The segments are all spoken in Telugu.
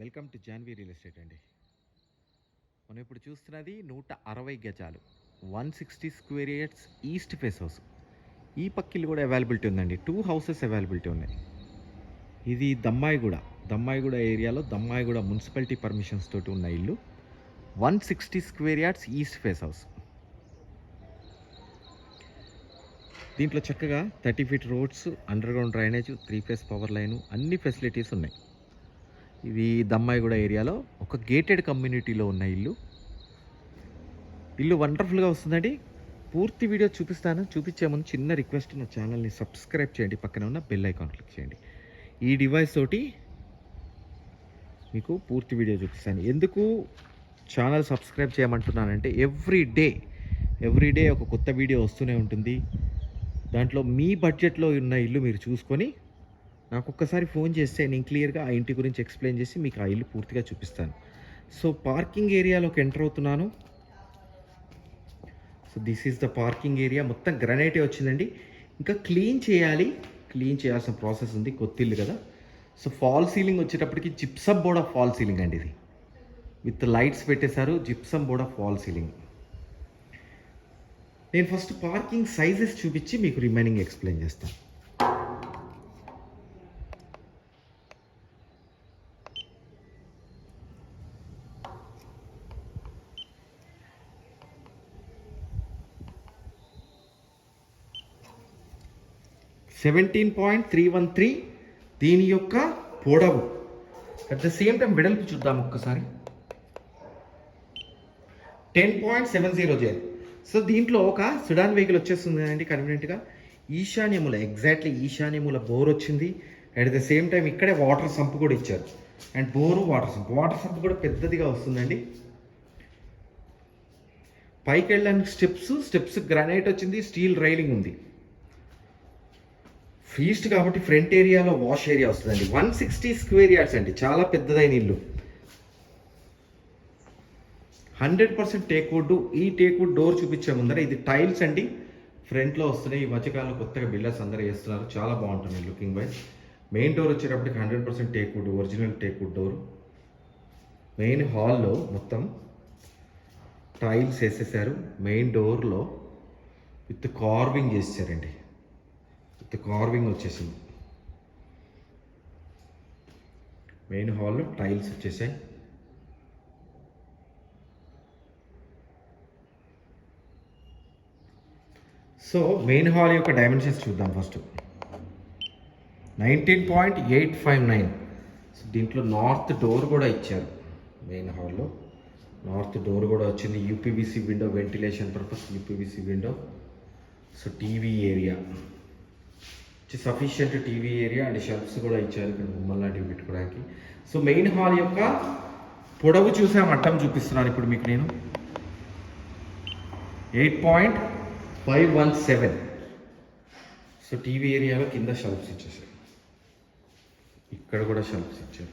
Welcome to Janvi real estate అండి. మనం ఇప్పుడు చూస్తున్నది నూట అరవై గజాలు one sixty square yards east face house. ఈ పక్కిలు కూడా అవైలబిలిటీ ఉందండి. టూ హౌసెస్ అవైలబిలిటీ ఉన్నాయి. ఇది దమ్మాయిగూడ దమ్మాయిగూడ ఏరియాలో దమ్మాయిగూడ మున్సిపాలిటీ పర్మిషన్స్ తోటి ఉన్న ఇల్లు one sixty square yards east face house. దీంట్లో చక్కగా thirty feet roads under ground drainage three phase power line అన్ని ఫెసిలిటీస్ ఉన్నాయి. ఇది దమ్మాయిగూడ ఏరియాలో ఒక గేటెడ్ కమ్యూనిటీలో ఉన్న ఇల్లు. ఇల్లు వండర్ఫుల్గా వస్తుందండి. పూర్తి వీడియో చూపిస్తాను. చూపించే ముందు చిన్న రిక్వెస్ట్ నా ఛానల్ని సబ్స్క్రైబ్ చేయండి. పక్కన ఉన్న బెల్ ఐకాన్ క్లిక్ చేయండి. ఈ డివైస్ తోటి మీకు పూర్తి వీడియో చూపిస్తాను. ఎందుకు ఛానల్ సబ్స్క్రైబ్ చేయమంటున్నానంటే ఎవ్రీ డే ఎవ్రీ డే ఒక కొత్త వీడియో వస్తూనే ఉంటుంది. దాంట్లో మీ బడ్జెట్లో ఉన్న ఇల్లు మీరు చూసుకొని నాకు ఒక్కసారి ఫోన్ చేస్తే నేను క్లియర్గా ఆ ఇంటి గురించి ఎక్స్ప్లెయిన్ చేసి మీకు ఆ ఇల్లు పూర్తిగా చూపిస్తాను. సో పార్కింగ్ ఏరియాలోకి ఎంటర్ అవుతున్నాను. So this is the parking area. మొత్తం గ్రనైటే వచ్చిందండి. ఇంకా క్లీన్ చేయాలి. క్లీన్ చేయాల్సిన ప్రాసెస్ ఉంది. కొత్తిల్లు కదా. సో ఫాల్ సీలింగ్ వచ్చేటప్పటికి gypsum board of fall ceiling అండి ఇది. విత్ లైట్స్ పెట్టేశారు. Gypsum board of fall ceiling. నేను ఫస్ట్ పార్కింగ్ సైజెస్ చూపించి మీకు రిమైనింగ్ ఎక్స్ప్లెయిన్ చేస్తాను. Seventeen point three one three దీని యొక్క పొడవు. అట్ ద సేమ్ టైం వెడల్పు చూద్దాం ఒక్కసారి. Ten point seven zero zero so దీంట్లో ఒక సుడాన్ వెహికల్ వచ్చేస్తుంది అండి కన్వీనియంట్గా ఈశాన్యముల ఎగ్జాక్ట్లీ ఈశాన్యముల బోర్ వచ్చింది. అట్ ద సేమ్ టైం ఇక్కడే వాటర్ సంప్ కూడా ఇచ్చారు. And bore water sump water sump కూడా పెద్దదిగా వస్తుందండి. పైకి వెళ్ళడానికి స్టెప్స్ స్టెప్స్ గ్రానైట్ వచ్చింది స్టీల్ రైలింగ్ ఉంది. ఫీస్ట్ కాబట్టి ఫ్రంట్ ఏరియాలో వాష్ ఏరియా వస్తుందండి. వన్ సిక్స్టీ స్క్వేర్ యార్డ్స్ అండి. చాలా పెద్దదైన ఇల్లు. Hundred percent teak wood. ఈ టేక్వుడ్ డోర్ చూపించే ముందర ఇది టైల్స్ అండి. ఫ్రంట్లో వస్తున్నాయి. ఈ మధ్యకాలంలో కొత్తగా బిల్డర్స్ అందరూ వేస్తున్నారు. చాలా బాగుంటుంది లుకింగ్ వైజ్. మెయిన్ డోర్ వచ్చేటప్పటికి hundred percent teakwood original teakwood door. Main హాల్లో మొత్తం టైల్స్ వేసేసారు. మెయిన్ డోర్లో విత్ కార్వింగ్ చేసేసారండి. విత్ కార్వింగ్ వచ్చేసింది. మెయిన్ హాల్లో టైల్స్ వచ్చేసాయి. సో మెయిన్ హాల్ యొక్క డైమెన్షన్స్ చూద్దాం first. Nineteen point eight five nine. So దీంట్లో నార్త్ డోర్ కూడా ఇచ్చారు మెయిన్ హాల్లో. నార్త్ డోర్ కూడా వచ్చింది. UPVC window ventilation purpose UPVC window. So TV area. Sufficient TV area and shelves కూడా ఇచ్చారు ఇక్కడ బొమ్మలు లాంటివి పెట్టుకోవడానికి సో మెయిన్ హాల్ యొక్క పొడవు చూసే మట్టం చూపిస్తున్నాను ఇప్పుడు మీకు నేను. Eight point five one seven so TV ఏరియాలో కింద షెల్ఫ్స్ ఇచ్చేసారు. ఇక్కడ కూడా షెల్ఫ్స్ ఇచ్చారు.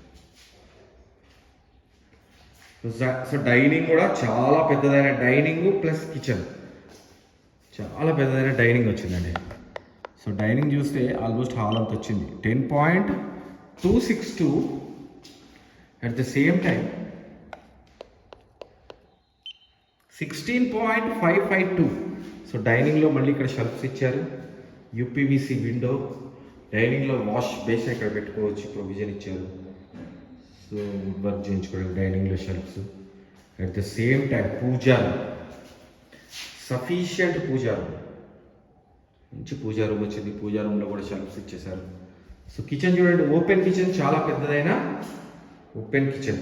సో సో డైనింగ్ కూడా చాలా పెద్దదైన డైనింగ్ ప్లస్ కిచెన్ చాలా పెద్దదైన డైనింగ్ వచ్చిందండి. సో డైనింగ్ చూస్తే ఆల్మోస్ట్ హాల్ అంత వచ్చింది. Ten point two six two at the same time sixteen point five five two. So డైనింగ్లో మళ్ళీ ఇక్కడ షెల్ఫ్స్ ఇచ్చారు. యూపీవీసీ విండో డైనింగ్లో వాష్ బేస్ ఇక్కడ పెట్టుకోవచ్చు ప్రొవిజన్ ఇచ్చారు. సో వుడ్ వర్క్ చేయించుకోవడానికి డైనింగ్లో shelves. At the same time పూజారు. Sufficient పూజారు. మంచి పూజా రూమ్ వచ్చింది. పూజా రూమ్లో కూడా షెల్ఫ్స్ ఇచ్చేసారు సో కిచెన్ చూడండి ఓపెన్ కిచెన్ చాలా పెద్దదైన ఓపెన్ కిచెన్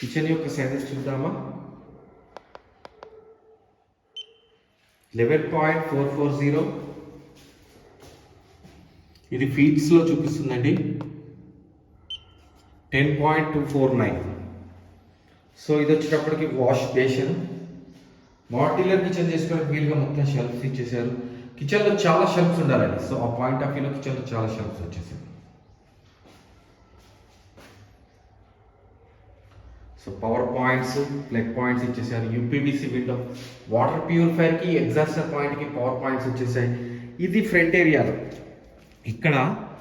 కిచెన్ యొక్క సైజెస్ చూద్దామా? Eleven point four four zero ఇది ఫీట్స్లో చూపిస్తుందండి. Ten point two four nine so ఇది వచ్చేటప్పటికి వాష్ బేషన్ మాడ్యులర్ కిచెన్ చేసుకోవడానికి వీలుగా మొత్తం షెల్ఫ్స్ ఇచ్చేసారు కిచెన్లో చాలా షెల్ఫ్స్ ఉండాలండి. సో ఆ పాయింట్ ఆఫ్ వ్యూలో కిచెన్లో చాలా షెల్ఫ్స్ వచ్చేసాయి. So power points plug points ఇచ్చేసారు యూపీబీసీ విండో వాటర్ ప్యూరిఫైర్కి ఎగ్జాస్టర్ పాయింట్కి పవర్ పాయింట్స్ వచ్చేసాయి. ఇది ఫ్రంట్ ఏరియాలో ఇక్కడ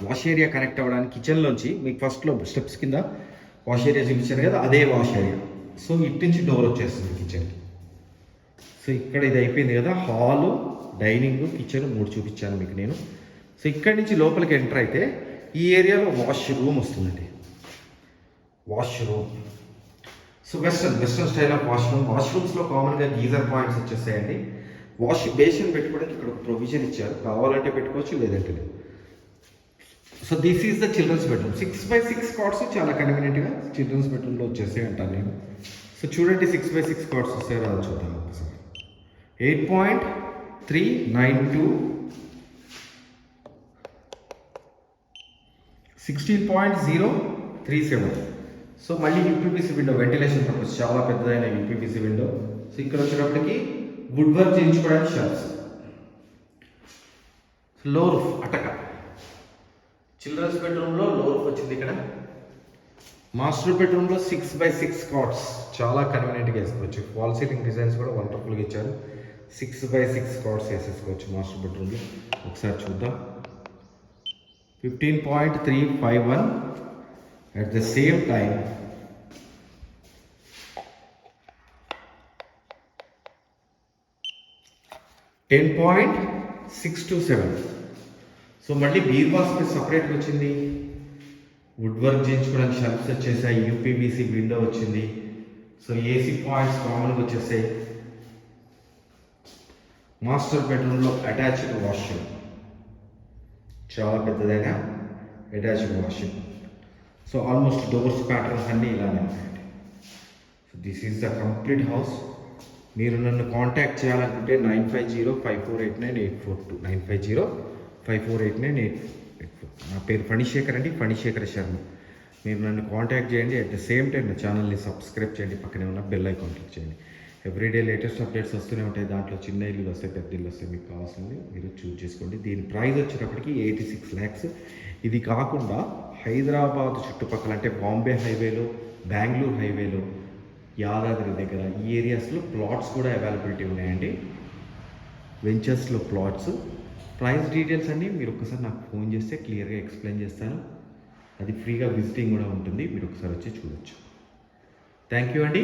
వాష్ ఏరియా కనెక్ట్ అవ్వడానికి కిచెన్లోంచి మీకు ఫస్ట్లో స్టెప్స్ కింద వాష్ ఏరియా చూపించాను కదా అదే వాష్ ఏరియా సో ఇటు నుంచి డోర్ వచ్చేస్తుంది కిచెన్కి సో ఇక్కడ ఇది అయిపోయింది కదా. హాలు డైనింగ్ కిచెన్ మూడు చూపించాను మీకు నేను. సో ఇక్కడి నుంచి లోపలికి ఎంటర్ అయితే ఈ ఏరియాలో వాష్ రూమ్ వస్తుందండి. Wash room so western western style of washroom. వాష్రూమ్స్లో కామన్గా గీజర్ పాయింట్స్ వచ్చేసాయండి వాష్ బేసిన్ పెట్టుకోవడానికి ఇక్కడ ఒక ప్రొవిజన్ ఇచ్చారు. కావాలంటే పెట్టుకోవచ్చు లేదంటే లేదు. So this is the children's bedroom. Six by six cards చాలా కన్వీనియంట్గా చిల్డ్రన్స్ బెడ్రూమ్లో వచ్చేసాయి అంటాను నేను. సో చూడండి సిక్స్ బై సిక్స్ కార్డ్స్ వస్తాయి రాదు చూద్దాం ఒకసారి. Eight point three nine two sixteen point zero three seven. So మళ్ళీ యూపీపీసీ విండో వెంటిలేషన్ పర్పస్ చాలా పెద్దదైన యూపీపీసీ విండో. సో ఇక్కడ వచ్చేటప్పటికి వుడ్ వర్క్ చేయించుకోవడానికి షాప్స్లో రూఫ్ అటక. చిల్డ్రన్స్ బెడ్రూమ్లో లో రూఫ్ వచ్చింది ఇక్కడ. మాస్టర్ బెడ్రూమ్లో సిక్స్ బై సిక్స్ కాట్స్ చాలా కన్వీనియంట్గా వేసుకోవచ్చు. వాల్ సీలింగ్ డిజైన్స్ కూడా వండర్ఫుల్గా ఇచ్చారు. సిక్స్ బై సిక్స్ కాట్స్ వేసేసుకోవచ్చు మాస్టర్ బెడ్రూమ్లో ఒకసారి చూద్దాం. Fifteen point three five one at the same time ten point six two seven so మళ్ళీ బీర్వా సపరేట్గా వచ్చింది. వుడ్ వర్క్ చేయించుకోవడానికి షెల్ఫ్స్ వచ్చేసాయి. యూపీబీసీ విండో వచ్చింది. సో ఏసీ పాయింట్స్ కామన్గా వచ్చేసాయి. మాస్టర్ బెడ్రూమ్లో అటాచ్డ్ వాష్రూమ్. చాలా పెద్దదైన attached washroom. So almost doors patterns అన్నీ ఇలానే ఉన్నాయండి so this is the complete house. మీరు నన్ను కాంటాక్ట్ చేయాలనుకుంటే nine five zero five four eight nine eight four two. Nine five zero five four eight nine eight eight four నా పేరు ఫణిశేఖర్ అండి ఫణిశేఖర్ శర్మ. మీరు నన్ను కాంటాక్ట్ చేయండి. అట్ ద సేమ్ టైం నా ఛానల్ని సబ్స్క్రైబ్ చేయండి. పక్కనే ఉన్న బెల్ ఐకాన్ క్లిక్ చేయండి. ఎవ్రీడే లేటెస్ట్ అప్డేట్స్ వస్తూనే ఉంటాయి. దాంట్లో చిన్న ఇల్లు వస్తాయి పెద్ద ఇల్లు వస్తాయి. మీకు కావాల్సింది మీరు చూజ్ చేసుకోండి. దీని ప్రైస్ వచ్చేటప్పటికి ఎయిటీ సిక్స్ ల్యాక్స్ ఇది కాకుండా హైదరాబాద్ చుట్టుపక్కల అంటే బాంబే హైవేలో బెంగళూరు హైవేలో యాదాద్రి దగ్గర ఈ ఏరియాస్లో ప్లాట్స్ కూడా అవైలబిలిటీ ఉన్నాయండి. వెంచర్స్లో ప్లాట్స్ ప్రైస్ డీటెయిల్స్ అన్నీ మీరు ఒకసారి నాకు ఫోన్ చేస్తే క్లియర్గా ఎక్స్ప్లెయిన్ చేస్తాను. అది ఫ్రీగా విజిటింగ్ కూడా ఉంటుంది. మీరు ఒకసారి వచ్చి చూడొచ్చు. థ్యాంక్ యూ అండి.